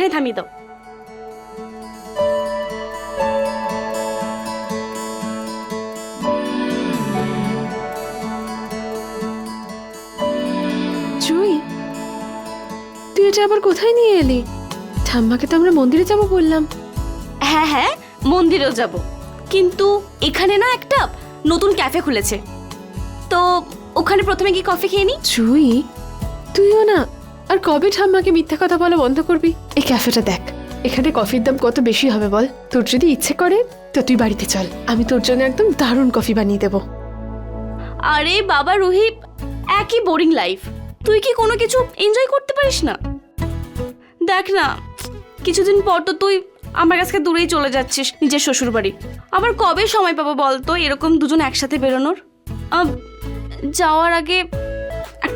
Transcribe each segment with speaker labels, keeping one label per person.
Speaker 1: এখানে থামিয়ে দাও।
Speaker 2: জুই তুই এটা আবার কোথায় নিয়ে এলি? ঠাম্মাকে তো আমরা মন্দিরে যাব বললাম।
Speaker 1: হ্যাঁ হ্যাঁ মন্দিরেও যাব। কিন্তু এখানে না একটা নতুন ক্যাফে খুলেছে। তো ওখানে প্রথমে কি কফি খেয়ে নি?
Speaker 2: জুই তুইও না আর কবে ঠাম্মাকে মিথ্যা কথা বলা বন্ধ করবি? এই ক্যাফেটা দেখ, এখানে কফির দাম কত বেশি হবে বল? তোর যদি ইচ্ছে করে, তো তুই বাড়িতে চল। আমি তোর জন্য একদম দারুণ কফি বানিয়ে দেবো।
Speaker 1: আরে বাবা রুহি একই বোরিং লাইফ তুই কি কোনো কিছু এনজয় করতে পারিস না? দেখ না, কিছুদিন পর তো তুই আমার কাছ থেকে দূরেই চলে যাচ্ছিস, নিজের শ্বশুর বাড়ি আবার কবে সময় পাবো বলতো এরকম দুজন একসাথে বেরোনোর? যাওয়ার আগে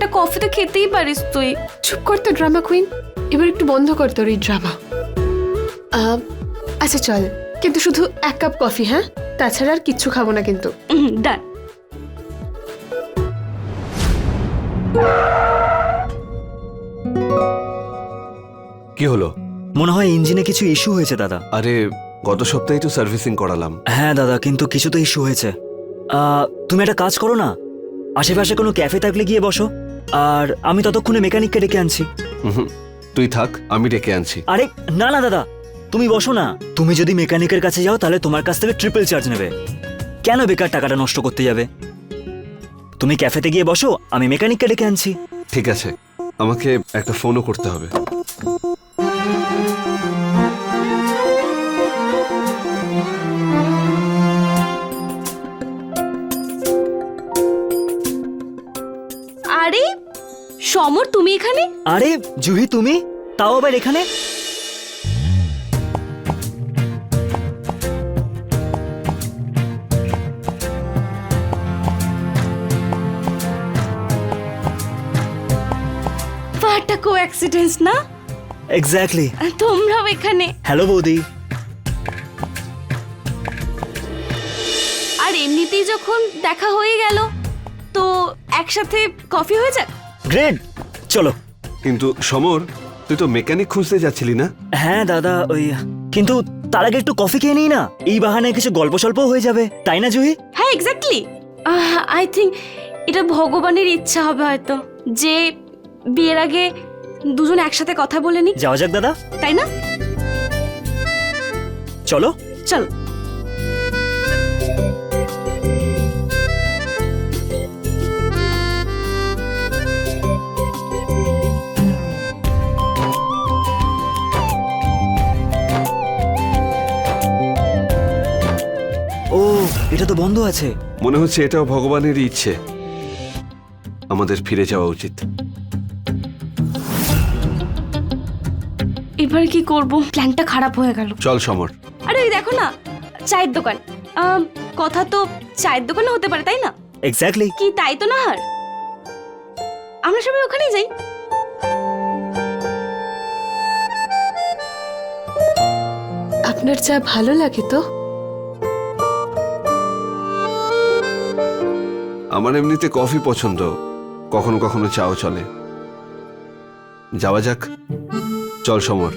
Speaker 1: একটা কফি তো খেতেই পারিস তুই।
Speaker 2: চুপ কর তো ড্রামা কুইন। এবার একটু বন্ধ কর তোর এই ড্রামা। আচ্ছা চল। কিন্তু শুধু এক কাপ কফি হ্যাঁ? তাছাড়া আর কিচ্ছু খাব না কিন্তু।
Speaker 1: ডান
Speaker 3: কি হলো?
Speaker 4: মনে হয় ইঞ্জিনে কিছু ইস্যু হয়েছে দাদা।
Speaker 3: আরে গত সপ্তাহে তো সার্ভিসিং করালাম।
Speaker 4: হ্যাঁ দাদা কিন্তু কিছু তো ইস্যু হয়েছে। আহ, তুমি একটা কাজ করো না? আশেপাশে কোনো ক্যাফে থাকলে গিয়ে বসো। আর আমি ততক্ষণে মেকানিককে ডেকে আনছি।
Speaker 3: হুম তুই থাক আমি ডেকে আনছি।
Speaker 4: আরে না না দাদা তুমি বসো না। তুমি যদি মেকানিকের কাছে যাও তাহলে তোমার কাছ থেকে ট্রিপল চার্জ নেবে। কেন বেকার টাকাটা নষ্ট করতে যাবে? তুমি ক্যাফেতে গিয়ে বসো আমি মেকানিককে ডেকে আনছি।
Speaker 3: ঠিক আছে আমাকে একটা ফোনও করতে হবে।
Speaker 1: সমর তুমি এখানে?
Speaker 4: আরে জুহি তুমি? তাও আবার এখানে?
Speaker 1: ফাটা কো অ্যাক্সিডেন্স না?
Speaker 4: এক্স্যাক্টলি
Speaker 1: তোমরাও এখানে।
Speaker 4: হ্যালো বৌদি।
Speaker 1: আর এমনিতেই যখন দেখা হয়ে গেল তো একসাথে কফি হয়ে যাক?
Speaker 4: গ্রেট চলো।
Speaker 3: কিন্তু সমর তুই তো মেকানিক খুঁজতে যাচ্ছিলি না?
Speaker 4: হ্যাঁ দাদা ওই কিন্তু তার আগে একটু কফি খেয়ে নিই না? এই বাহানায় কিছু গল্প সল্প হয়ে যাবে তাই না জুহি?
Speaker 1: হ্যাঁ এক্স্যাক্টলি আই থিঙ্ক এটা ভগবানের ইচ্ছা হবে হয়তো যে বিয়ের আগে দুজন একসাথে কথা বলে নি
Speaker 4: যাওয়া যাক দাদা।
Speaker 1: তাই না?
Speaker 4: চলো।
Speaker 1: চল।
Speaker 4: এটা তো বন্ধ আছে।
Speaker 3: মনে হচ্ছে এটাও ভগবানের ইচ্ছে। আমাদের ফিরে যাওয়া উচিত।
Speaker 1: এবার কি করব? প্ল্যানটা খারাপ হয়ে গেল।
Speaker 3: চল সমর।
Speaker 1: আরে ওই দেখো না চায়ের দোকান। আম, কথা তো চায়ের দোকানে হতে পারে তাই না?
Speaker 4: এক্স্যাক্টলি
Speaker 1: কি তাই তো না হার আমরা সবাই ওখানেই যাই।
Speaker 2: আপনার চা ভালো লাগে তো?
Speaker 3: আমার এমনিতে কফি পছন্দ। কখনো কখনো চাও চলে। যাওয়া যাক। চল সমর।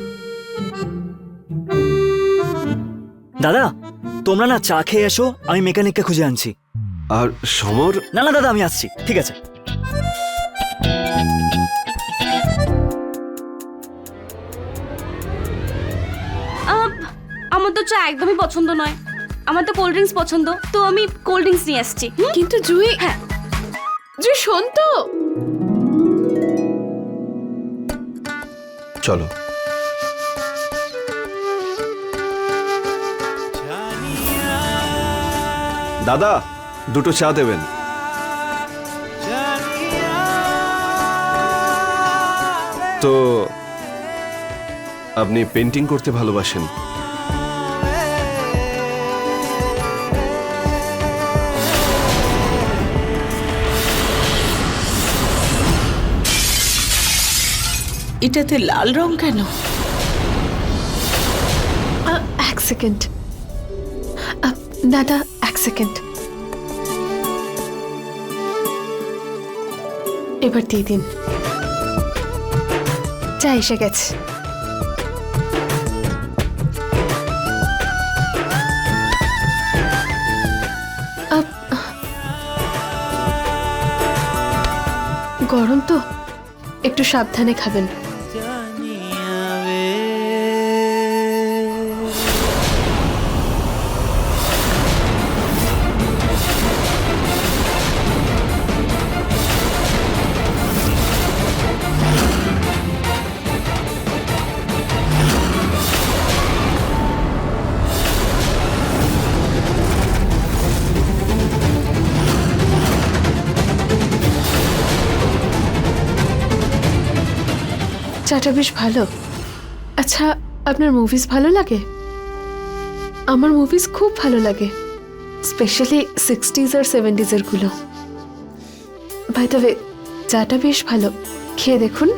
Speaker 4: দাদা তোমরা না চা খেয়ে এসো আমি মেকানিককে খুঁজে আনছি।
Speaker 3: আর সমর?
Speaker 4: না না দাদা আমি আসছি। ঠিক আছে।
Speaker 1: আম, আমার তো চা একদমই পছন্দ নয়। আমার তো কোল্ড ড্রিঙ্কস পছন্দ তো আমি কোল্ড ড্রিঙ্কস নিয়ে আসছি।
Speaker 2: কিন্তু জুই
Speaker 1: হ্যাঁ।
Speaker 2: জুই শোন তো।
Speaker 3: চলো। দাদা দুটো চা দেবেন। তো আপনি পেন্টিং করতে ভালোবাসেন।
Speaker 5: এটাতে লাল রং কেন?
Speaker 2: এক সেকেন্ড। দাদা এক সেকেন্ড। এবার দিয়ে দিন। চা এসে গেছে। গরম তো? একটু সাবধানে খাবেন। চাটা বেশ ভালো। আচ্ছা আপনার মুভিজ ভালো লাগে? আমার মুভিজ খুব ভালো লাগে স্পেশালি সিক্সটিজ আর সেভেন্টিজেরগুলো। বাই দ্য ওয়ে চাটা বেশ ভালো। খেয়ে দেখুন।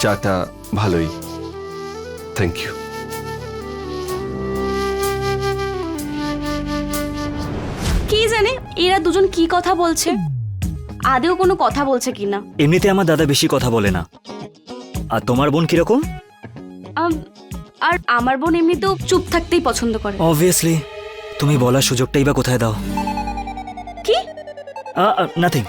Speaker 3: চাটা ভালোই। থ্যাংক ইউ
Speaker 1: কি জানে এরা দুজন কি কথা বলছে? আদেও কোনো কথা বলছে কিনা?
Speaker 4: এমনিতে আমার দাদা বেশি কথা বলে না। আর তোমার বোন কীরকম?
Speaker 1: আম, আর আমার বোন এমনিতেও চুপ থাকতেই পছন্দ করে।
Speaker 4: অবভিয়াসলি তুমি বলার সুযোগটাই বা কোথায় দাও।
Speaker 1: কি?
Speaker 4: নাথিং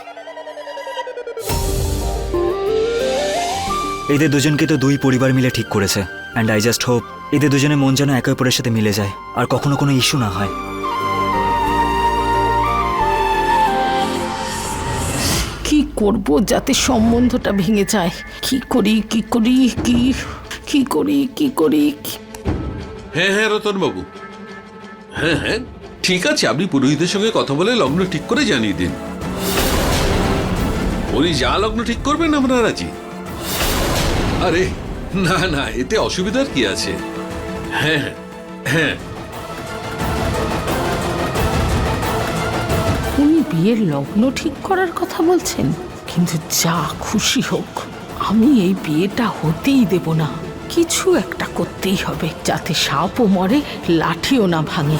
Speaker 4: এদের দুজনকে তো দুই পরিবার মিলে ঠিক করেছে। অ্যান্ড আই জাস্ট হোপ এদের দুজনের মন যেন একে অপরের সাথে মিলে যায়। আর কখনো কোনো ইস্যু না হয়।
Speaker 5: করব যাতে সম্বন্ধটা ভেঙে যায়। কি করি কি করি কি কি করি কি করি
Speaker 6: হ্যাঁ হ্যাঁ রতনবাবু। হ্যাঁ হ্যাঁ ঠিক আছে আপনি পুরোহিতের সঙ্গে কথা বলে লগ্ন ঠিক করে জানিয়ে দিন। উনি যা লগ্ন ঠিক করবেন আমরা রাজি। আরে না না এতে অসুবিধার কি আছে? হ্যাঁ হ্যাঁ হ্যাঁ।
Speaker 5: উনি বিয়ের লগ্ন ঠিক করার কথা বলছেন? কিন্তু যা খুশি হোক আমি এই বিয়েটা হতেই দেব না। কিছু একটা করতেই হবে যাতে সাপও মরে লাঠিও না ভাঙে।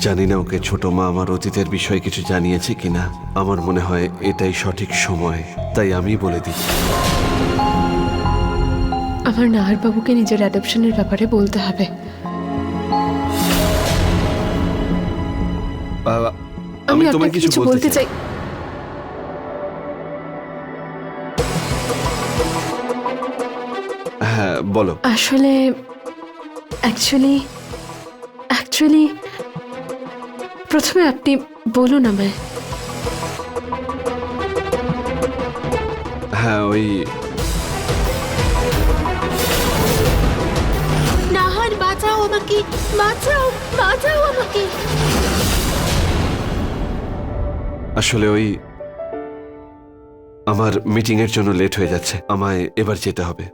Speaker 3: জানি না ওকে ছোট মা আমার অতীতের বিষয়ে কিছু জানিয়েছে কিনা। আমার মনে হয় এটাই সঠিক সময় তাই আমি বলে দিই
Speaker 2: আমার নাহার বাবুকে নিজের অ্যাডপশনের ব্যাপারে বলতে হবে। আমি
Speaker 3: তোমায়
Speaker 2: কিছু বলতে চাই।
Speaker 3: হ্যাঁ বলো।
Speaker 2: আসলে অ্যাকচুয়ালি অ্যাকচুয়ালি প্রথমে আপনি বলুন আমায়।
Speaker 3: হ্যাঁ ওই
Speaker 2: নাহার বাঁচাও আমাকে বাঁচাও বাঁচাও আমাকে।
Speaker 3: আসলে ওই আমার মিটিং এর জন্য লেট হয়ে যাচ্ছে। আমায় এবার যেতে হবে।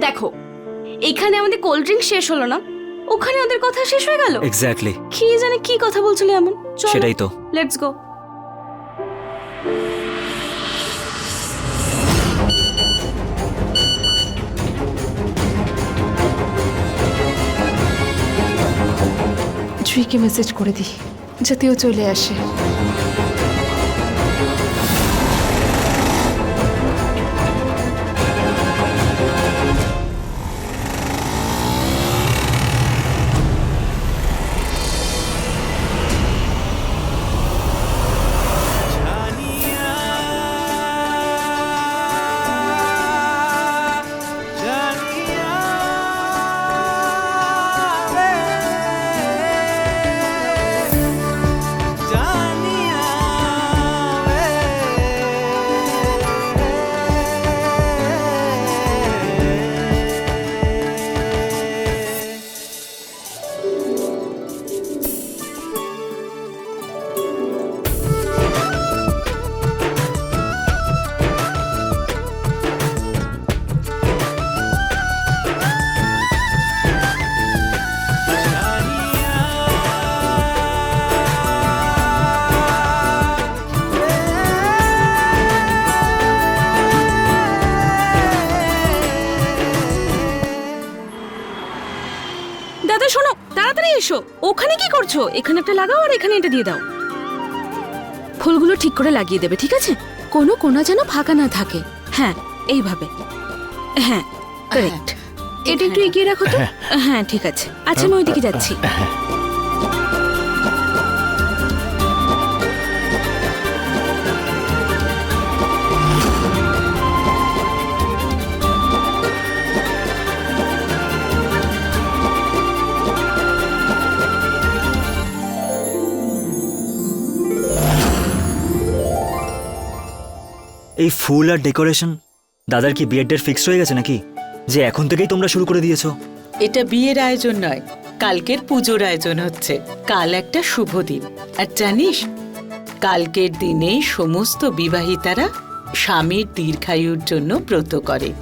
Speaker 1: দেখো এখানে আমাদের কোল্ড ড্রিঙ্ক শেষ হলো না। ওখানে ওদের কথা শেষ হয়ে গেল?
Speaker 4: এক্স্যাক্টলি
Speaker 1: কি জানে কি কথা বলছিল এমন?
Speaker 4: সেটাই তো।
Speaker 1: লেটস গো
Speaker 2: মেসেজ করে দিই। যাতে ও চলে আসে।
Speaker 1: এখানে একটা লাগাও আর এখানে এটা দিয়ে দাও।
Speaker 7: ফুলগুলো ঠিক করে লাগিয়ে দেবে ঠিক আছে? কোনো কোনা যেন ফাঁকা না থাকে। হ্যাঁ এইভাবে। হ্যাঁ কারেক্ট এটা একটু এগিয়ে রাখো তো। হ্যাঁ। ঠিক আছে। আচ্ছা আমি ওইদিকে যাচ্ছি।
Speaker 4: এই ফুল আর ডেকোরেশন? দাদার কি বিয়ের ডেট ফিক্সড হয়ে গেছে নাকি? যে এখন থেকেই তোমরা শুরু করে দিয়েছ।
Speaker 8: এটা বিয়ের আয়োজন নয়, কালকের পুজোর আয়োজন হচ্ছে। কাল একটা শুভ দিন। আর জানিস, কালকের দিনে সমস্ত বিবাহিতারা স্বামীর দীর্ঘায়ুর জন্য ব্রত করে।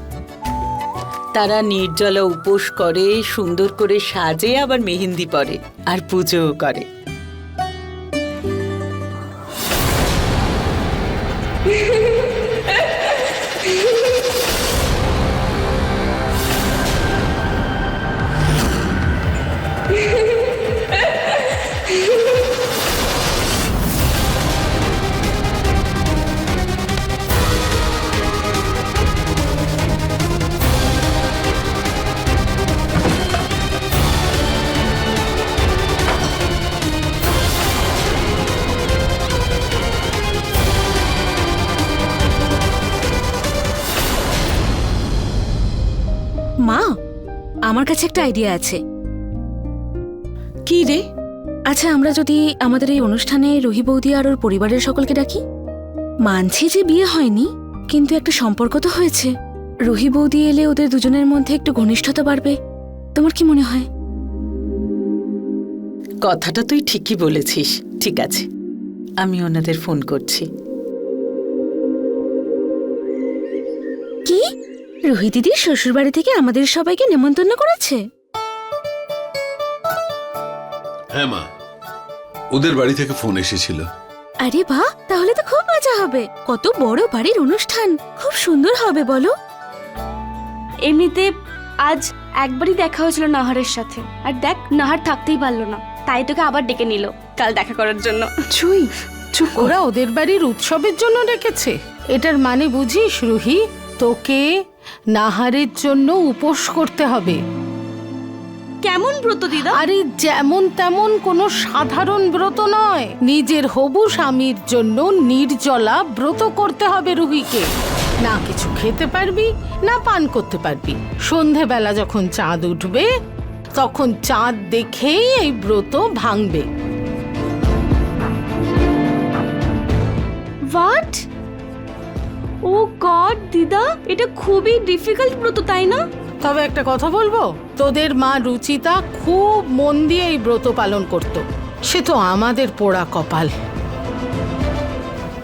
Speaker 8: তারা নির্জলা উপোস করে, সুন্দর করে সাজে, আবার মেহেন্দি পরে, আর পুজোও করে।
Speaker 7: আমার কাছে একটা আইডিয়া আছে।
Speaker 8: কি রে?
Speaker 7: আচ্ছা আমরা যদি আমাদের এই অনুষ্ঠানে রহি বৌদি আর ওর পরিবারের সকলকে ডাকি? মানছি যে বিয়ে হয়নি কিন্তু একটা সম্পর্ক তো হয়েছে। রুহি বৌদি এলে ওদের দুজনের মধ্যে একটু ঘনিষ্ঠতা বাড়বে। তোমার কি মনে হয়?
Speaker 8: কথাটা তুই ঠিকই বলেছিস। ঠিক আছে। আমি ওনাদের ফোন করছি।
Speaker 7: রুহি দিদি শ্বশুরবাড়ি থেকে আমাদের সবাইকে নেমন্তন্ন করেছে।
Speaker 6: হ্যাঁ মা ওদের বাড়ি থেকে ফোন এসেছিল।
Speaker 7: আরে বাহ তাহলে তো খুব মজা হবে। কত বড় বাড়ির অনুষ্ঠান খুব সুন্দর হবে বলো।
Speaker 1: এমনিতে আজ একবারই দেখা হয়েছিল নাহারের সাথে। আর দেখ নাহার থাকতেই পারল না। তাই তোকে আবার ডেকে নিল কাল দেখা করার জন্য।
Speaker 2: চুই চুপ
Speaker 5: ওরা ওদের বাড়ির উৎসবের জন্য ডেকেছে। এটার মানে বুঝিস রুহি তোকে নাহারের জন্য উপোস করতে হবে।
Speaker 1: কেমন ব্রত দিদা?
Speaker 5: আরে যেমন তেমন কোনো সাধারণ ব্রত নয়। নিজের হবু স্বামীর জন্য নির্জলা ব্রত করতে হবে রুহিকে। না কিছু খেতে পারবি না পান করতে পারবি। সন্ধেবেলা যখন চাঁদ উঠবে তখন চাঁদ দেখেই এই ব্রত ভাঙবে।
Speaker 1: হোয়াট ও গড দিদা এটা খুবই ডিফিকাল্ট ব্রত তাই না?
Speaker 5: তবে একটা কথা বলব তোদের মা রুচিতা খুব মন দিয়ে এই ব্রত পালন করত। সে তো আমাদের পোড়া কপাল।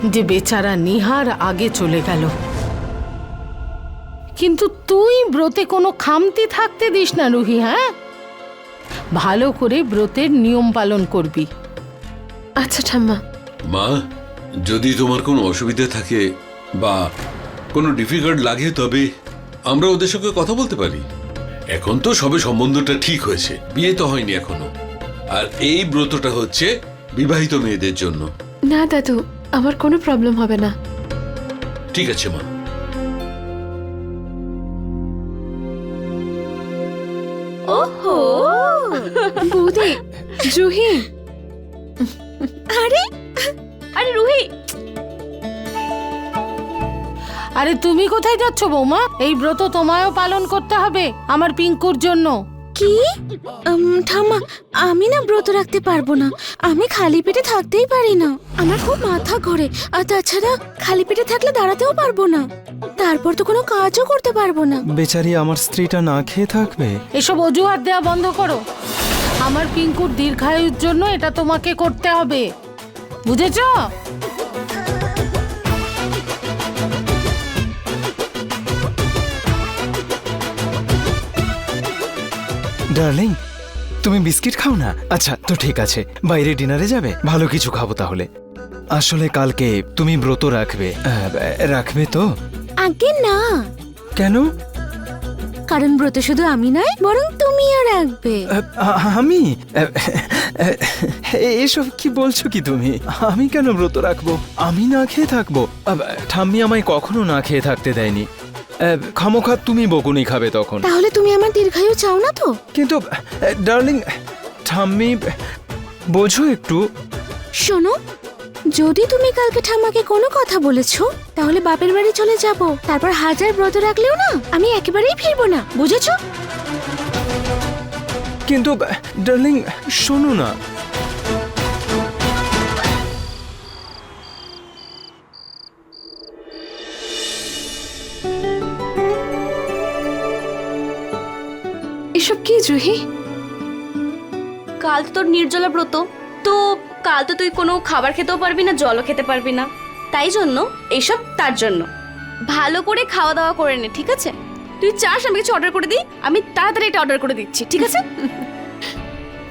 Speaker 5: যে বেচারা নিহার আগে চলে গেল। কিন্তু তুই ব্রতে কোনো খামতি থাকতে দিস না রুহি হ্যাঁ? ভালো করে ব্রতের নিয়ম পালন করবি।
Speaker 2: আচ্ছা ঠাম্মা।
Speaker 6: মা যদি তোমার কোনো অসুবিধা থাকে বা কোনো ডিফিকাল্ট লাগে তবে আমরা ওদের সঙ্গে কথা বলতে পারি। এখন তো সবে সম্বন্ধটা ঠিক হয়েছে বিয়ে তো হয়নি এখনও। আর এই ব্রতটা হচ্ছে বিবাহিত মেয়েদের জন্য।
Speaker 2: না দাদু আমার কোনো প্রবলেম হবে না।
Speaker 6: ঠিক আছে মা।
Speaker 1: ওহো!
Speaker 2: বৌদি জুহি।
Speaker 1: আরে আরে রুহি
Speaker 5: আরে তুমি কোথায় যাচ্ছ বৌমা? এই ব্রত তোমায়ও পালন করতে হবে আমার পিঙ্কুর জন্য।
Speaker 7: কি? ঠাম্মা আমি না ব্রত রাখতে পারব না। আমি খালি পেটে থাকতেই পারি না। আমার খুব মাথা ঘোরে আর তাছাড়া খালি পেটে থাকলে দাঁড়াতেও পারব না। তারপর তো কোনো কাজও করতে পারব না।
Speaker 9: বেচারি আমার স্ত্রীটা না খেয়ে থাকবে?
Speaker 5: এসব অজুহাত দেওয়া বন্ধ করো। আমার পিঙ্কুর দীর্ঘায়ুর জন্য এটা তোমাকে করতে হবে। বুঝেছ?
Speaker 9: ডার্লিং তুমি বিস্কিট খাও না? আচ্ছা তো ঠিক আছে। বাইরে ডিনারে যাবে? ভালো কিছু খাব তাহলে। আসলে কালকে তুমি ব্রত রাখবে। আহ, রাখবে তো?
Speaker 7: আগে না।
Speaker 9: কেন?
Speaker 7: কারণ ব্রত শুধু আমি নয় বরং তুমিও রাখবে।
Speaker 9: আহ, আ- আমি? আহ, এ- এসব কি বলছো কি তুমি? আমি কেন ব্রত রাখব? আমি না খেয়ে থাকব? আব, ঠাম্মি আমায় কখনো না খেয়ে থাকতে দেয়নি। খামোখা তুমি বকুনি খাবে তখন।
Speaker 7: তাহলে তুমি আমার দীর্ঘায়ু চাও না তো?
Speaker 9: কিন্তু ডার্লিং ঠাম্মি বোঝো একটু।
Speaker 7: শোনো যদি তুমি কালকে ঠাম্মাকে কোনো কথা বলেছ তাহলে বাপের বাড়ি চলে যাব। তারপর হাজার ব্রত রাখলেও না আমি একেবারেই ফিরবো না। বুঝেছ?
Speaker 9: কিন্তু ডার্লিং শোনো না।
Speaker 2: এসব কি জুহি?
Speaker 1: কাল তো তোর নির্জলা ব্রত। তো কাল তো তুই কোনো খাবার খেতেও পারবি না জলও খেতে পারবি না। তাই জন্য এইসব তার জন্য। ভালো করে খাওয়া দাওয়া করে নে ঠিক আছে? তুই চাস আমি কিছু অর্ডার করে দিই? আমি তাড়াতাড়ি এটা অর্ডার করে দিচ্ছি ঠিক আছে?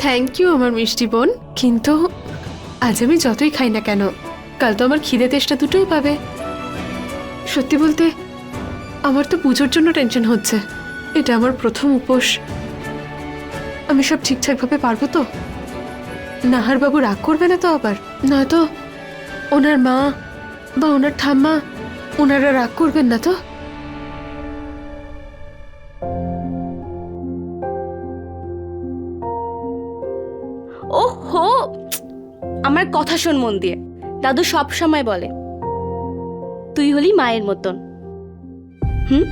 Speaker 2: থ্যাংক ইউ আমার মিষ্টি বোন। কিন্তু আজ আমি যতই খাই না কেন কাল তো আমার খিদে তেষ্টা দুটোই পাবে। সত্যি বলতে আমার তো পুজোর জন্য টেনশন হচ্ছে। এটা আমার প্রথম উপোস। আমি সব ঠিকঠাকভাবে পারব তো? নাহার বাবু রাগ করবে না তো আবার? নয়তো ওনার মা বা ওনার ঠাম্মা ওনারা রাগ করবেন না তো?
Speaker 1: আমার কথা শোন মন দিয়ে। দাদু সব সময় বলে, তুই হলি মায়ের মতন। হুম?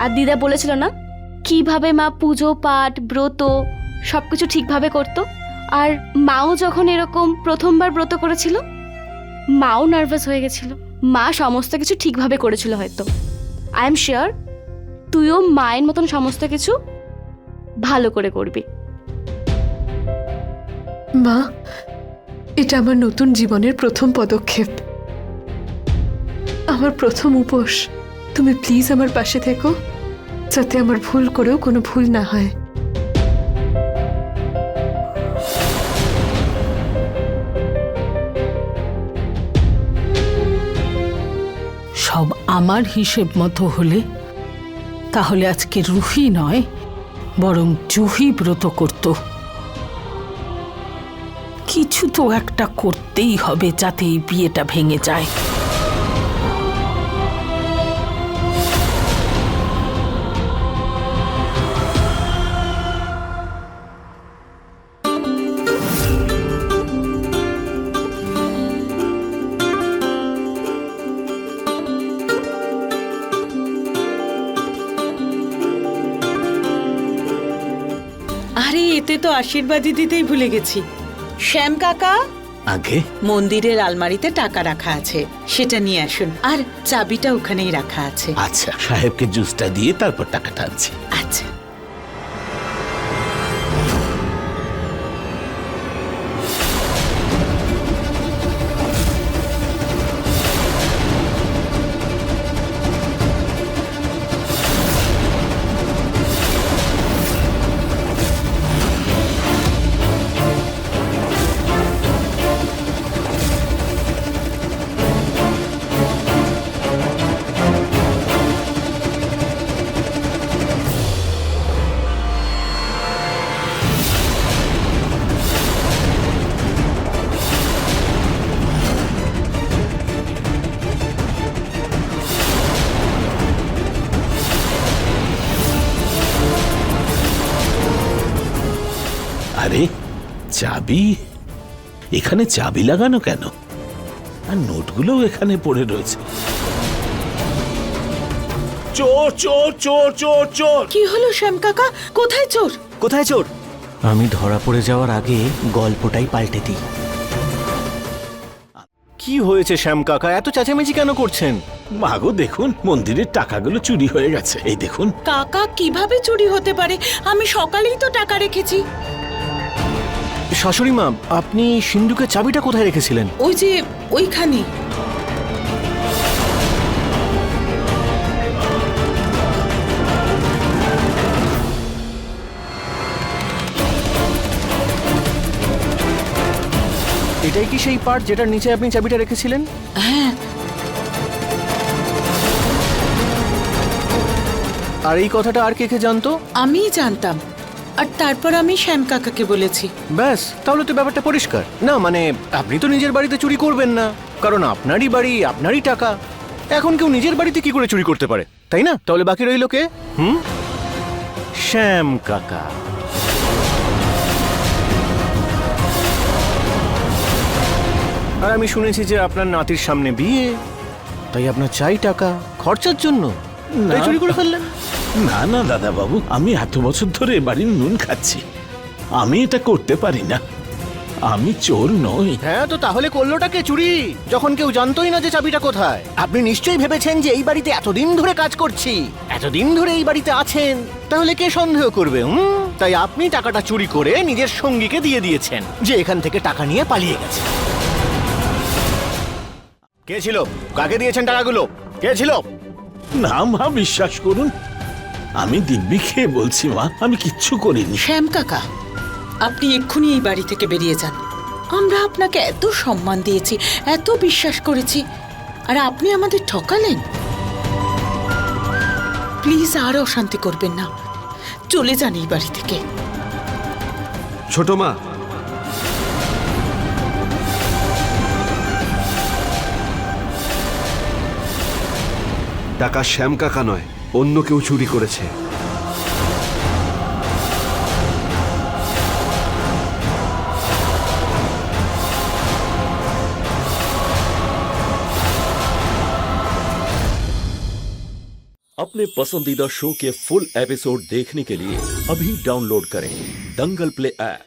Speaker 1: আর দিদা বলেছিল না? কীভাবে মা পুজো, পাঠ, ব্রত সবকিছু ঠিকভাবে করতো? আর মাও যখন এরকম প্রথমবার ব্রত করেছিল, মাও নার্ভাস হয়ে গেছিল। মা সমস্ত কিছু ঠিকভাবে করেছিল হয়তো। আই এম শিওর তুইও মায়ের মতন সমস্ত কিছু ভালো করে করবি।
Speaker 2: মা, এটা আমার নতুন জীবনের প্রথম পদক্ষেপ। আমার প্রথম উপোস। তুমি প্লিজ আমার পাশে থেকো, যাতে আমার ভুল করেও কোনো ভুল না হয়।
Speaker 5: সব আমার হিসেব মতো হলে, তাহলে আজকে রুহি নয়, বরং জুহি ব্রত করত। কিছু তো একটা করতেই হবে যাতে এই বিয়েটা ভেঙে যায়।
Speaker 8: এতে তো আশীর্বাদই দিতেই ভুলে গেছি। শ্যাম কাকা?
Speaker 10: আগে?
Speaker 8: মন্দিরের আলমারিতে টাকা রাখা আছে। সেটা নিয়ে আসুন। আর চাবিটা ওখানেই রাখা আছে।
Speaker 10: আচ্ছা সাহেবকে জুসটা দিয়ে তারপর টাকাটা আনছি।
Speaker 8: আচ্ছা।
Speaker 10: আরে চাবি? এখানে চাবি লাগানো কেন? আর নোটগুলোও এখানে পড়ে রয়েছে। চোর চোর চোর চোর চোর!
Speaker 8: কি হলো শ্যাম কাকা? কোথায় চোর?
Speaker 4: কোথায় চোর?
Speaker 11: আমি ধরা পড়ে যাওয়ার আগে গল্পটাই পাল্টে দিই। কি হয়েছে শ্যাম কাকা? এত চেঁচামেচি কেন করছেন?
Speaker 10: মাগো দেখুন মন্দিরের টাকাগুলো চুরি হয়ে গেছে। এই দেখুন।
Speaker 8: কাকা কীভাবে চুরি হতে পারে? আমি সকালেই তো টাকা রেখেছি।
Speaker 11: শাশুড়ি মা আপনি সিন্ধুকের চাবিটা কোথায় রেখেছিলেন?
Speaker 8: ওই যে ওইখানে।
Speaker 11: এটাই কি সেই পার্ট যেটার নিচে আপনি চাবিটা রেখেছিলেন?
Speaker 8: হ্যাঁ।
Speaker 11: আর এই কথাটা আর কে কে জানতো?
Speaker 8: আমিই জানতাম। আর তারপর আমি শ্যাম কাকাকে বলেছি।
Speaker 11: ব্যাস তাহলে তো ব্যাপারটা পরিষ্কার। না মানে আপনি তো নিজের বাড়িতে চুরি করবেন না। কারণ আপনারই বাড়ি আপনারই টাকা। এখন কেউ নিজের বাড়িতে কি করে চুরি করতে পারে তাই না? তাহলে বাকি রইল কে? হুম? শ্যাম কাকা। আর আমি শুনেছি যে আপনার নাতির সামনে বিয়ে তাই আপনার চাই টাকা খরচার জন্য। তাই চুরি করে ফেললেন?
Speaker 10: না না দাদা বাবু আমি এত বছর ধরে এ বাড়ির নুন খাচ্ছি। আমি এটা করতে পারি না। আমি চোর নই।
Speaker 11: হ্যাঁ তো তাহলে করলোটা কে চুরি? যখন কেউ জানতোই না যে চাবিটা কোথায়। আপনি নিশ্চয়ই ভেবেছেন যে এই বাড়িতে এতদিন ধরে কাজ করছি। এতদিন ধরে এই বাড়িতে আছেন। তাহলে কে সন্দেহ করবে হুম? তাই আপনি টাকাটা চুরি করে নিজের সঙ্গীকে দিয়ে দিয়েছেন যে এখান থেকে টাকা নিয়ে পালিয়ে গেছে। কে ছিল? কাকে দিয়েছেন টাকাগুলো? কে ছিল?
Speaker 10: না মা বিশ্বাস করুন আমি দিব্যি খেয়ে বলছি মা আমি কিচ্ছু করিনি।
Speaker 8: শ্যাম কাকা আপনি এক্ষুনি এই বাড়ি থেকে বেরিয়ে যান। আমরা আপনাকে এত সম্মান দিয়েছি এত বিশ্বাস করেছি আর আপনি আমাদের ঠকালেন। প্লিজ আর অশান্তি করবেন না। চলে যান এই বাড়ি থেকে।
Speaker 3: ছোট মা। টাকা শ্যাম কাকা নয় অন্য কেউ চুরি করেছে
Speaker 12: अपने पसंदीदा शो के फुल एपिसोड देखने के लिए अभी डाउनलोड करें दंगल प्ले ऐप